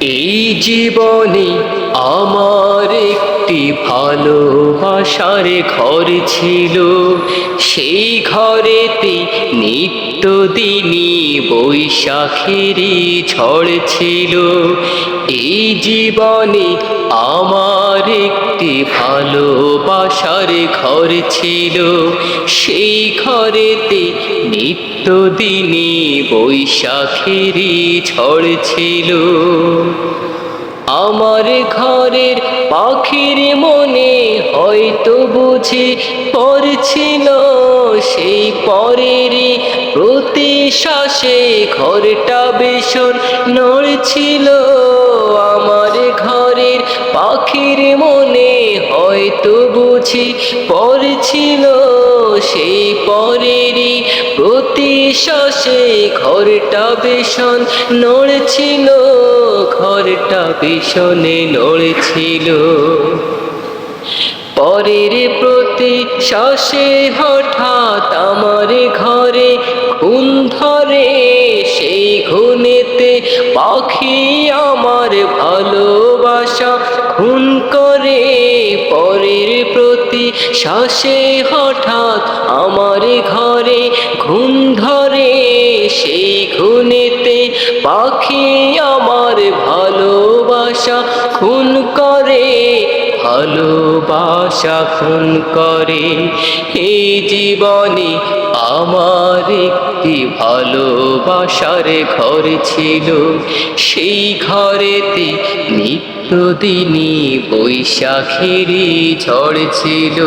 এই জীবনে আমার একটি ভালোবাসার ঘর ছিল। সেই ঘরেতে নিত্যদিনই বৈশাখেরই ঝড় ছিল। এই জীবনে আমার একটি ভালোবাসার ঘর ছিল। সেই ঘরেতে নিত্যদিনই বৈশাখেরই ঝড় ছিল। আমার ঘরের পাখির মনে হয়তো বুঝি পড়ছিল, সেই পরেরই প্রতি শ্বাসে ঘরটা ভীষণ নড়ছিল। হয়তো বুঝি পড়ছিল সেই পরেরই প্রতি শ্বাসে ঘরটা ভীষণ নড়ছিল, ঘরটা ভীষণে নড়ছিল। পরের প্রতি শ্বাসে হঠাৎ আমার ঘরে ঘুম ধরে, সেই ঘুনেতে পাখি আমার ভালোবাসা খুন করে। পরের প্রতি শ্বাসে হঠাৎ আমার ঘরে ঘুম ধরে, সেই ঘুনেতে পাখি আমার ভালোবাসা খুন করে, ভালোবাসা খুন করে। এই জীবনে আমার একটি ভালোবাসার ঘর ছিল। সেই ঘরেতে নিত্যদিনই বৈশাখেরই ঝড় ছিল।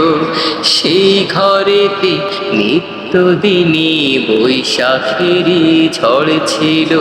সেই ঘরেতে নিত্যদিনই বৈশাখেরই ঝড় ছিল।